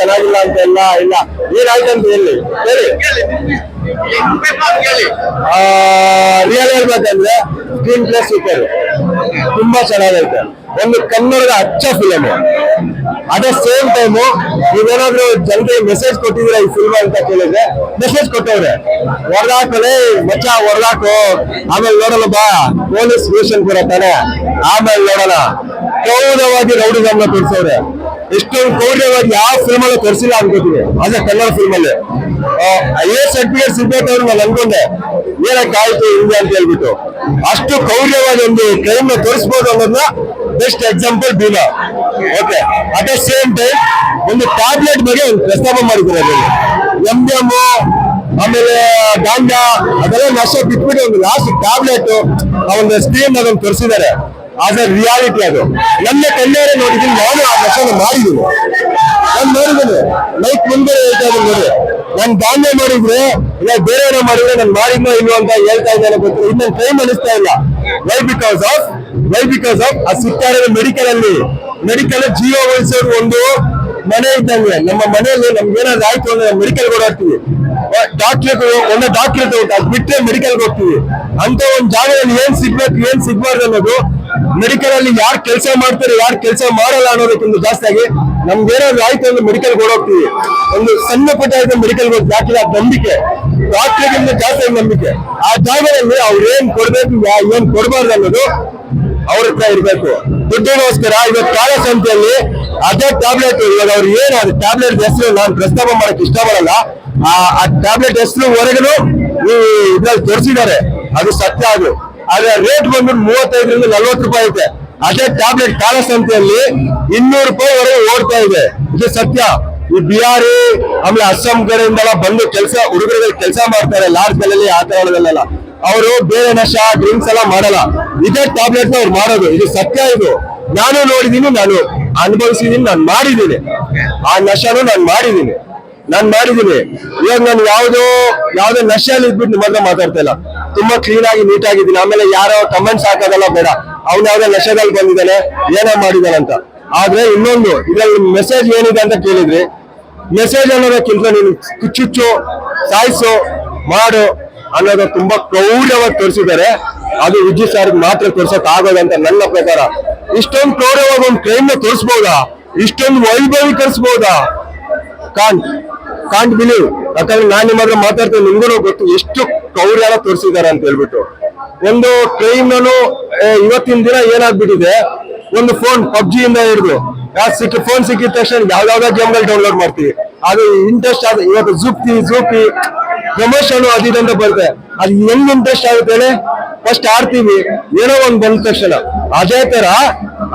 ಚೆನ್ನಾಗಿಲ್ಲ ಅಂತ ಎಲ್ಲ ಇಲ್ಲ. ಏನಾಯ್ತು ಅಂತ ಹೇಳಿ. ಹೇಳಿ. ರಿಯಲ್ ಹೇಳ್ಬೇಕಂದ್ರೆ ಸ್ಕ್ರೀನ್ ಪ್ಲೇ ಸೂಪರ್ ತುಂಬಾ ಚೆನ್ನಾಗೈತೆ. ಒಂದು ಕನ್ನಡದ ಅಚ್ಚ ಫಿಲಮ್ ಅದೇ ಸೇಮ್ ಟೈಮು ನೀವೇನಾದ್ರೂ ಜನರಿಗೆ ಮೆಸೇಜ್ ಕೊಟ್ಟಿದ್ದೀರಾ ಈ ಫಿಲ್ಮ್ ಅಂತ ಕೇಳಿದ್ರೆ ಮೆಸೇಜ್ ಕೊಟ್ಟವ್ರೆ. ಹೊರದಾಕಲೆ ಮಚ್ಚ, ಹೊರದಾಕು. ಆಮೇಲೆ ನೋಡಲ್ಲ ಬಾ ಪೊಲೀಸ್ ಸ್ಟೇಷನ್ ಕೂಡ ತಾನೆ. ಆಮೇಲೆ ನೋಡೋಣ. ಕೌರವಾಗಿ ರೌಡಿಸಮ್ನ ತೋರಿಸವ್ರೆ. ಎಷ್ಟೊಂದು ಅವರು ಯಾವ ಫಿಲ್ಮ್ ಅಲ್ಲೂ ತೋರಿಸಿಲ್ಲ ಅನ್ಕೋತೀವಿ ಅದೇ ಕನ್ನಡ ಎಸ್ ಸರ್ಟಿಫಿಕೇಟ್ ಸಿಗ್ಬೇಕು ಅಂತ ನಾನು ಅನ್ಕೊಂಡೆ. ಏನಕ್ಕೆ ಆಯ್ತು ಹಿಂಗೆ ಅಂತ ಹೇಳ್ಬಿಟ್ಟು. ಅಷ್ಟು ಕೌರ್ಯವಾಗಿ ಒಂದು ಕ್ರೈಮ್ನ ತೋರಿಸ್ಬೋದು ಅನ್ನೋದನ್ನ best example Beena okay at the same time ಒಂದು ಟ್ಯಾಬ್ಲೆಟ್ ಬಗ್ಗೆ ಒಂದು ಪ್ರಸ್ತಾಪ ಮಾಡಿದ್ರು ಅದರಲ್ಲಿ. ಎಂ ಎಂ ಆಮೇಲೆ ಗಾಂಡ ಅದೆಲ್ಲ ನಶ ಬಿಟ್ಬಿಟ್ಟು ಒಂದು ಲಾಸ್ಟ್ ಟ್ಯಾಬ್ಲೆಟ್ ಆ ಒಂದು ಅದನ್ನು ತೋರಿಸಿದ್ದಾರೆ. ಆಸ್ ಎ ರಿಯಾಲಿಟಿ ಅದು. ನನ್ನ ಕಣ್ಣೇರೆ ನೋಡಿದ್ದೀನಿ, ನಾನು ಆ ನಶನ ಮಾಡಿದ್ದೀನಿ. ನಾನು ನೋಡಿದ್ರೆ ಲೈಕ್ ಮುಂದೆ ಹೇಳ್ತಾ ಇದ್ದೀನಿ ನೋಡಿ. ನಾನು ದಾನ್ಯ ಮಾಡಿದ್ರೆ, ಇಲ್ಲ ಬೇರೆ ಏನೋ ಮಾಡಿದ್ರೆ ನಾನು ಮಾಡಿದ್ನೋ ಇಲ್ವೋ ಅಂತ ಹೇಳ್ತಾ ಇದ್ದೇನೆ ಗೊತ್ತಿಲ್ಲ. ಇನ್ನು ಟೈಮ್ ಅನಿಸ್ತಾ ಇಲ್ಲ. Why because of why because of ಆ ಸಿಗ್ತಾ ಇರೋದು ಮೆಡಿಕಲ್ ಅಲ್ಲಿ ಮೆಡಿಕಲ್ ಜೀವ ಉಳಿಸೋದು ಒಂದು ಮನೆ ಇದ್ದಂಗೆ. ನಮ್ಮ ಮನೆಯಲ್ಲಿ ನಮ್ಗೆ ಏನಾದ್ರು ಆಯ್ತು ಅಂದ್ರೆ ಮೆಡಿಕಲ್ ಓಡಾಡ್ತೀವಿ. ಡಾಕ್ಟರ್ ಒಳ್ಳೆ ಡಾಕ್ಟರ್ ಅದು ಬಿಟ್ಟರೆ ಮೆಡಿಕಲ್ ಹೋಗ್ತೀವಿ. ಅಂತ ಒಂದು ಜಾಗದಲ್ಲಿ ಏನ್ ಸಿಗ್ಬೇಕು, ಏನ್ ಸಿಗ್ಬಾರ್ದು ಅನ್ನೋದು ಮೆಡಿಕಲ್ ಅಲ್ಲಿ ಯಾರು ಕೆಲಸ ಮಾಡ್ತಾರೆ, ಯಾರು ಕೆಲಸ ಮಾಡಲ್ಲ ಅನ್ನೋದಕ್ಕಿಂತ ಜಾಸ್ತಿ ಆಗಿ ನಮ್ಗೆ ಏನಾದ್ರು ಆಯ್ತು ಅಂದ್ರೆ ಮೆಡಿಕಲ್ ಓಡೋಗ್ತೀವಿ. ಒಂದು ಸಣ್ಣ ಪುಟ್ಟ ಆಯ್ತು ಮೆಡಿಕಲ್ ಅದ್ ನಂಬಿಕೆ. ಡಾಕ್ಟರ್ಗಿಂತ ಜಾಸ್ತಿ ನಂಬಿಕೆ. ಆ ಜಾಗದಲ್ಲಿ ಅವ್ರು ಏನ್ ಕೊಡ್ಬೇಕು ಏನ್ ಕೊಡಬಾರ್ದು ಅನ್ನೋದು ಅವ್ರ ಹತ್ರ ಇರ್ಬೇಕು. ದುಡ್ಡಿಗೋಸ್ಕರ ಇವತ್ತು ಕಾಲ ಸಂಖ್ಯೆಯಲ್ಲಿ ಅದೇ ಟ್ಯಾಬ್ಲೆಟ್ ಇವಾಗ ಅವ್ರು ಏನು ಅದು ಟ್ಯಾಬ್ಲೆಟ್ ಹೆಸರು ನಾನು ಪ್ರಸ್ತಾಪ ಮಾಡಕ್ ಇಷ್ಟ ಪಡಲ್ಲ ಆ ಟ್ಯಾಬ್ಲೆಟ್ ಹೆಸರು ಹೊರಗನು ಈ ಇದ್ರಲ್ಲಿ ತೋರಿಸಿದ್ದಾರೆ. ಅದು ಸತ್ಯ ಅದು. ಆದ್ರೆ ರೇಟ್ ಬಂದ್ಬಿಟ್ಟು ಮೂವತ್ತೈದರಿಂದ ನಲ್ವತ್ತು ರೂಪಾಯಿ ಐತೆ. ಅದೇ ಟ್ಯಾಬ್ಲೆಟ್ ಕಾಳಸಂತೆಯಲ್ಲಿ ಇನ್ನೂರು ರೂಪಾಯಿ ವರೆಗೆ ಓಡ್ತಾ ಇದೆ. ಇದು ಸತ್ಯ. ಈ ಬಿಹಾರಿ, ಆಮೇಲೆ ಅಸ್ಸಾಂ ಕಡೆಯಿಂದೆಲ್ಲ ಬಂದು ಕೆಲಸ ಹುಡುಗರುಗಳು ಕೆಲಸ ಮಾಡ್ತಾರೆ ಲಾಡ್ಜ್ಗಳಲ್ಲಿ ಆ ತರದಲ್ಲೆಲ್ಲ ಅವರು ಬೇರೆ ನಶ ಡ್ರಿಂಕ್ಸ್ ಎಲ್ಲ ಮಾಡಲ್ಲ. ಇದೇ ಟ್ಯಾಬ್ಲೆಟ್ ಅವ್ರು ಮಾಡೋದು. ಇದು ಸತ್ಯ ಇದು. ನಾನು ನೋಡಿದೀನಿ, ನಾನು ಅನುಭವಿಸಿದೀನಿ, ನಾನು ಮಾಡಿದ್ದೀನಿ ಆ ನಶನು ನಾನು ಮಾಡಿದ್ದೀನಿ ನಾನು ಮಾಡಿದ್ದೀನಿ. ಇವಾಗ ನಾನು ಯಾವ್ದೋ ಯಾವ್ದೋ ನಶೆಯಲ್ಲಿ ಇದ್ಬಿಟ್ಟು ನಿಮ್ಮ ಹತ್ರ ಮಾತಾಡ್ತಾ ಇಲ್ಲ. ತುಂಬಾ ಕ್ಲೀನ್ ಆಗಿ ನೀಟ್ ಆಗಿದ್ದೀನಿ ಆಮೇಲೆ ಯಾರೋ ಕಮೆಂಟ್ಸ್ ಹಾಕೋದಲ್ಲ ಬೇಡ. ಅವ್ನ ಯಾವ್ದೋ ನಶೆದಲ್ಲಿ ಬಂದಿದ್ದಾನೆ, ಏನೋ ಮಾಡಿದ್ದಾನೆ ಅಂತ ಆದ್ರೆ ಇನ್ನೊಂದು, ಇದ್ರಲ್ಲಿ ಮೆಸೇಜ್ ಏನಿದೆ ಅಂತ ಕೇಳಿದ್ರಿ ಮೆಸೇಜ್ ಅನ್ನೋದಕ್ಕಿಂತ ನೀನು ಚುಚ್ಚು, ಸಾಯಿಸು, ಮಾಡು ಅನ್ನೋದು ತುಂಬಾ ಕ್ರೌರ್ಯವಾಗಿ ತೋರಿಸಿದ್ದಾರೆ. ಅದು ವಿಜಯ್ ಸರ್ ಮಾತ್ರ ತೋರ್ಸಕ್ ಆಗೋದಂತ ನನ್ನ ಪ್ರಕಾರ. ಇಷ್ಟೊಂದು ಕ್ರೌರ್ಯವಾಗಿ ಒಂದು ಕ್ರೈಮ್ನ ತೋರಿಸಬಹುದಾ ಇಷ್ಟೊಂದು ವೈಭವೀಕರಿಸಬಹುದಾ ಕಾಂಟ್ ಕಾಂಟ್ ಬಿಲೀವ್ ಯಾಕಂದ್ರೆ ನಾನು ನಿಮ್ಮ ಹತ್ರ ಮಾತಾಡ್ತೇನೆ ನಿಮ್ಗೂ ಗೊತ್ತು ಎಷ್ಟು ಕೌರ್ಯ ತೋರಿಸಿದ್ದಾರೆ ಅಂತ ಹೇಳ್ಬಿಟ್ಟು. ಒಂದು ಟ್ರೈನ್ ಇವತ್ತಿನ ದಿನ ಏನಾಗ್ಬಿಟ್ಟಿದೆ? ಒಂದು ಫೋನ್ ಪಬ್ಜಿ ಇಂದ ಹಿಡಿದು. ಯಾವ್ದು ಸಿಕ್ಕ ಫೋನ್ ಸಿಕ್ಕಿದ ತಕ್ಷಣ ಯಾವ್ದಾವ್ದೋ ಗೇಮ್ಗಳು ಡೌನ್ಲೋಡ್ ಮಾಡ್ತೀವಿ. ಅದು ಇಂಟ್ರೆಸ್ಟ್ ಆದ ಇವತ್ತು ಜೂಪ್ತಿ ಜೂಪಿ ಪ್ರಮೋಷನ್ ಅದಿದಂತ ಬರುತ್ತೆ. ಅದು ಹೆಂಗ್ ಇಂಟ್ರೆಸ್ಟ್ ಆಗುತ್ತೆ ಫಸ್ಟ್ ಆಡ್ತೀವಿ. ಏನೋ ಒಂದ್ ಬಂದ ತಕ್ಷಣ. ಅದೇ ತರ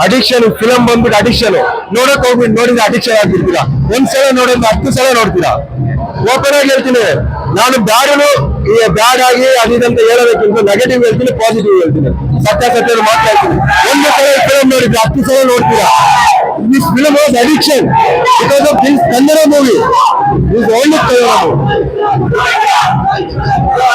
ಅಡಿಕ್ಷನ್ ಫಿಲಂ ಬಂದ್ಬಿಟ್ಟು ಅಡಿಕ್ಷನ್ ನೋಡಕ್ ಹೋಗ್ಬಿಟ್ಟು ನೋಡಿದ್ರೆ ಅಡಿಕ್ಷನ್ ಆಗ್ಬಿಡ್ತೀರಾ? ಒಂದ್ ಸಲ ನೋಡಿದ್ರೆ ಹತ್ತು ಸಲ ನೋಡ್ತೀರಾ? ಓಪನ್ ಆಗಿ ಹೇಳ್ತೀನಿ. ನಾನು ಬ್ಯಾಡನು, ಈ ಬ್ಯಾಡ್ ಆಗಿ ಅದಿದಂತ ಹೇಳೋದಕ್ಕಿಂತ ನೆಗೆಟಿವ್ ಹೇಳ್ತೀನಿ ಪಾಸಿಟಿವ್ ಹೇಳ್ತೀನಿ. ಸತ್ಯ ಸತ್ಯ ಮಾತಾಡ್ತೀನಿ ಒಂದು ಸಲ ಫಿಲಂ ನೋಡಿದ್ರೆ ಹತ್ತು ಸಲ ನೋಡ್ತೀರಾ? This film was addiction because of this Kannada movie is only Kannada